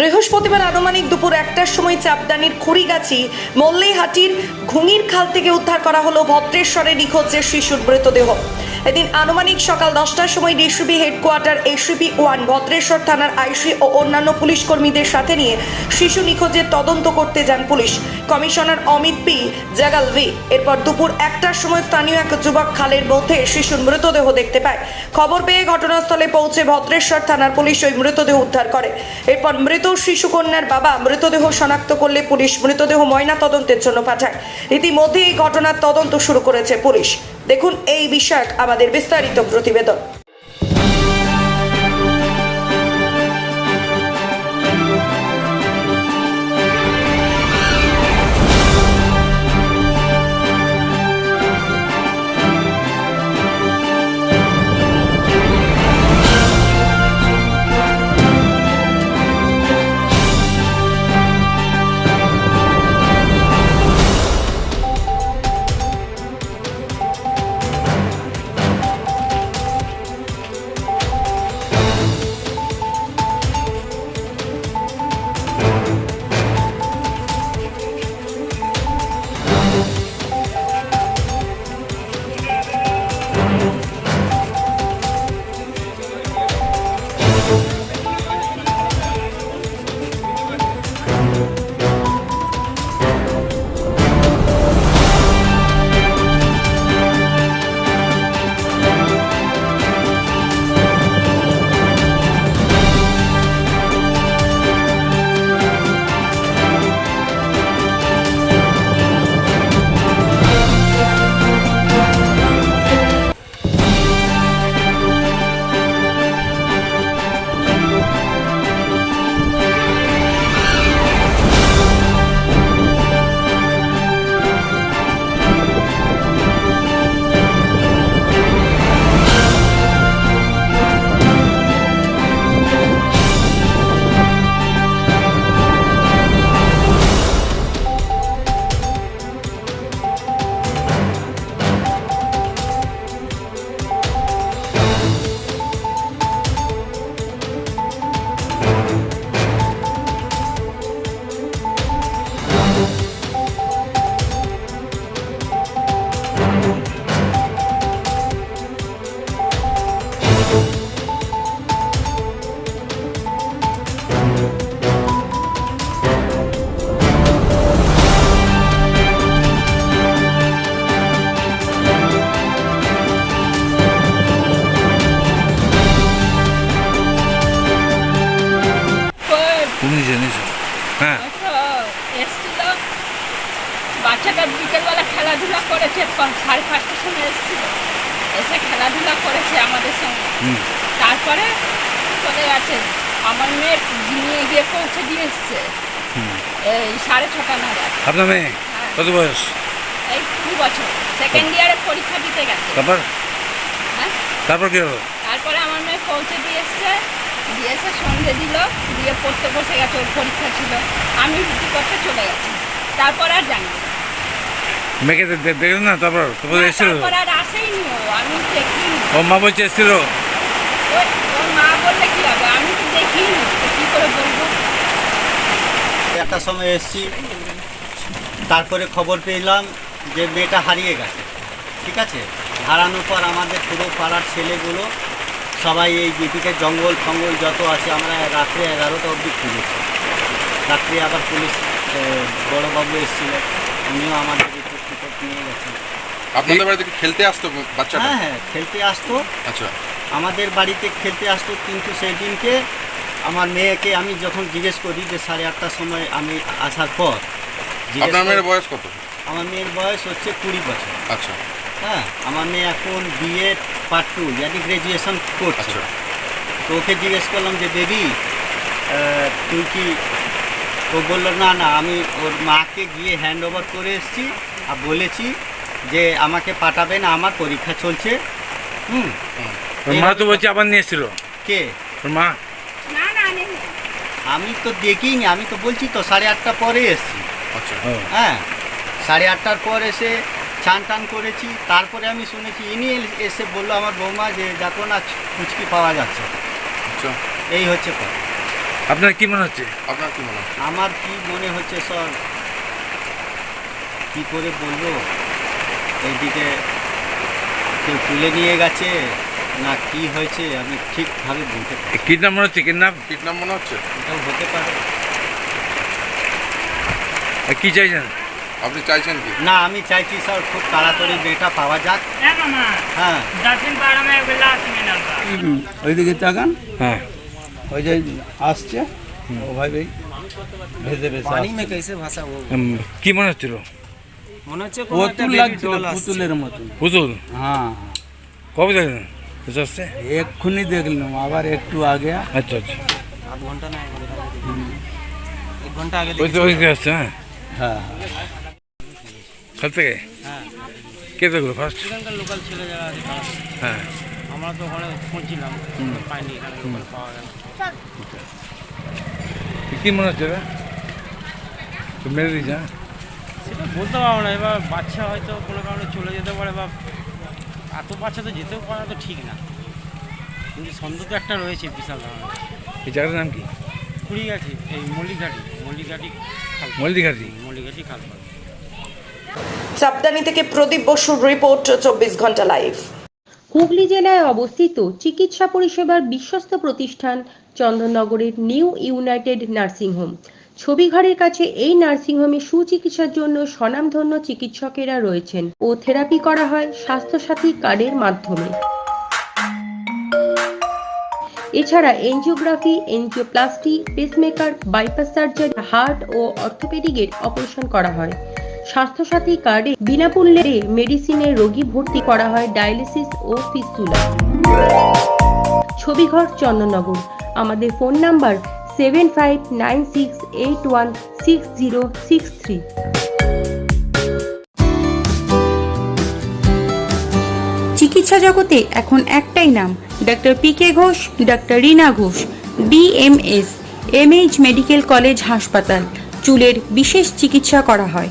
বৃহস্পতিবার আনুমানিক দুপুর একটার সময় চাপদানির খুড়িগাছি মল্লেহাটির ঘুঙির খাল থেকে উদ্ধার করা হলো ভদ্রেশ্বরে নিখোঁজের শিশুর মৃতদেহ। এদিন আনুমানিক সকাল দশটার সময় DCB headquarter ACP one Bhadreswar থানার আইসি ও অন্যান্য পুলিশ কর্মীদের সাথে নিয়ে শিশু নিখোঁজের তদন্ত করতে যান police. Commissioner Amit P Jagal V এরপর দুপুর একটার সময় স্থানীয় এক যুবক খালের মধ্যে শিশুর মৃতদেহ দেখতে পায়। খবর পেয়ে ঘটনাস্থলে পৌঁছে ভদ্রেশ্বর থানার পুলিশ ওই মৃতদেহ উদ্ধার করে। এরপর মৃত শিশু কন্যার বাবা মৃতদেহ শনাক্ত করলে পুলিশ মৃতদেহ ময়না তদন্তের জন্য পাঠায়। ইতিমধ্যে এই ঘটনার তদন্ত শুরু করেছে পুলিশ। দেখুন এই বিষয়ক আমাদের বিস্তারিত প্রতিবেদন। তুমি নিজে হ্যাঁ। এসছিল। বাচ্চাটা বিকেলবেলা খেলাধুলা করেছে সাড়ে পাঁচটার সময় এসছিল। এসে খেলাধুলা করেছে আমাদের সঙ্গে। তারপরে চলে গেছে। আমার মেয়ে নিয়ে গিয়ে পৌঁছে দিয়ে এসছে। এই সাড়ে ছটা নাগাদ। আপনার মেয়ে কত বয়স? এই দু বছর। সেকেন্ড ইয়ারে পরীক্ষা দিতে গেছে। তারপর? হ্যাঁ। তারপর কি হলো? তারপরে আমার মেয়ে পৌঁছে দিয়ে এসছে। দিয়ে এসে সন্ধে দিল দিয়ে পড়তে বসে গেছে ওর পরীক্ষা ছিল। আমি রুটি করতে চলে গেছি। তারপর আর জানি না। মেয়েকে তারপর তারপর না, এসেছিল? তারপর আর আসেইনি ও আমি দেখিনি। ও মা বলছে এসেছিল? ওর মা বললে কি হবে? আমি তো দেখিনি কি করে বলব? একটা সময় এসছি তারপরে খবর পেলাম যে মেয়েটা হারিয়ে গেছে। ঠিক আছে? হারানোর পর আমাদের পুরো পাড়ার ছেলেগুলো সবাই এই যেদিকে জঙ্গল ফঙ্গল যত আছে আমরা রাত্রে এগারোটা অবধি খুঁজেছি রাত্রে আবার পুলিশ বড়বাবু এসেছিল। উনিও আমাদের রিপোর্ট নিয়ে গেছেন। আপনাদের বাড়িতে খেলতে আসতো বাচ্চাটা? হ্যাঁ হ্যাঁ খেলতে আসতো। আচ্ছা। আমাদের বাড়িতে খেলতে আসতো কিন্তু সেই দিনকে আমার মেয়েকে আমি যখন জিজ্ঞেস করি যে সাড়ে আটটার সময় আমি আসার পর আপনার মেয়ের বয়স কত? আমার মেয়ের বয়স হচ্ছে কুড়ি বছর। আচ্ছা। হ্যাঁ আমার মেয়ে এখন বিএ পার্ট টু ইয়ানি গ্র্যাজুয়েশন করছে। আচ্ছা। তো ওকে জিজ্ঞেস করলাম যে বেবি তুই কি ও বলল না না আমি ওর মাকে গিয়ে হ্যান্ড ওভার করে এসেছি আর বলেছি যে আমাকে পাঠাবে না আমার পরীক্ষা চলছে। হুম। মা তো বলছে আবার নিয়ে এসেছিল। কে? ওর মা? না না নেই। আমি তো দেখিনি আমি তো বলছি তো সাড়ে আটটা পরে এসেছি। আচ্ছা। হ্যাঁ সাড়ে আটটার পর এসে চান টান করেছি তারপরে আমি শুনেছি ইনি এসে বলল আমার বৌমা যে দেখো না ফুচকি পাওয়া যাচ্ছে। আচ্ছা। এই হচ্ছে কথা। আপনার কি মনে হচ্ছে? আপনার কি মনে হয় আমার কি মনে হচ্ছে স্যার? কি করে বলব? এইদিকে কেউ তুলে নিয়ে গেছে না কি হয়েছে আমি ঠিকভাবে বলতে পারি। কিডন্যাপ মনে হচ্ছে? কিডন্যাপ কিডন্যাপ মনে হচ্ছে? এটাও হতে পারে। কি চাইছেন? আপনি চাইছেন কি? না আমি চাইছি স্যার খুব তাড়াতাড়ি মেয়েটা পাওয়া যাক। হ্যাঁ, হ্যাঁ। ওইদিকে তাকান। হ্যাঁ। ওই যে আসছে। ও ভাই ভাই ভেজে ভেজে পানি মে কেসে ভাসা ও কি মনে হচ্ছিল? মনে হচ্ছে পুতুল লাগছিল পুতুলের মতো পুতুল? হ্যাঁ। কবে দেখলেন? আসছে? এক্ষুনি দেখলাম আবার একটু আগে। আচ্ছা আচ্ছা। আধ ঘণ্টা না এক ঘণ্টা আগে ওই ওই আসছে হ্যাঁ। হ্যাঁ। সব থেকে? হ্যাঁ। কে দেখল ফার্স্ট এখানকার লোকাল ছেলে যারা আছে হ্যাঁ। আমরা তো ওখানে খুঁজছিলাম পাইনি এখানে পাওয়া গেল। কি মনে হচ্ছে রে? তো মেরে দিয়েছে হ্যাঁ? সেটা বলতে পারব না এবার বাচ্চা হয়তো কোনো কারণে চলে যেতে পারে বা এত বাচ্চা তো যেতেও পারা তো ঠিক না। কিন্তু সন্দেহ তো একটা রয়েছে বিশাল ধরনের। এই জায়গাটার নাম কি? কুড়ি গেছে এই মল্লিঘাটি মল্লিঘাটি মল্লিঘাটি? মল্লিঘাটি খাল চাপদানি থেকে প্রদীপ বসুর রিপোর্ট, চব্বিশ ঘণ্টা লাইভ। হুগলি জেলায় অবস্থিত চিকিৎসা পরিষেবার বিশ্বস্ত প্রতিষ্ঠান চন্দননগরের নিউ ইউনাইটেড নার্সিং হোম। ছবিঘরের কাছে এই নার্সিংহোমে সুচিকিৎসার জন্য স্বনামধন্য চিকিৎসকেরা রয়েছেন ও থেরাপি করা হয় স্বাস্থ্যসাথী কার্ডের মাধ্যমে। এছাড়া angiography, angioplasty, pacemaker, bypass surgery, heart ও অর্থোপেডিকের অপারেশন করা হয়। স্বাস্থ্যসাথী কার্ডে বিনামূল্যে মেডিসিনে রোগী ভর্তি করা হয় ডায়ালিসিস ও ফিস্তুলা। ছবিঘর চন্দননগর। আমাদের phone number seven five nine six eight one six zero six three. চিকিৎসা জগতে এখন একটাই নাম doctor P K Ghosh doctor Rina Ghosh BMS MH medical college হাসপাতাল, চুলের বিশেষ চিকিৎসা করা হয়।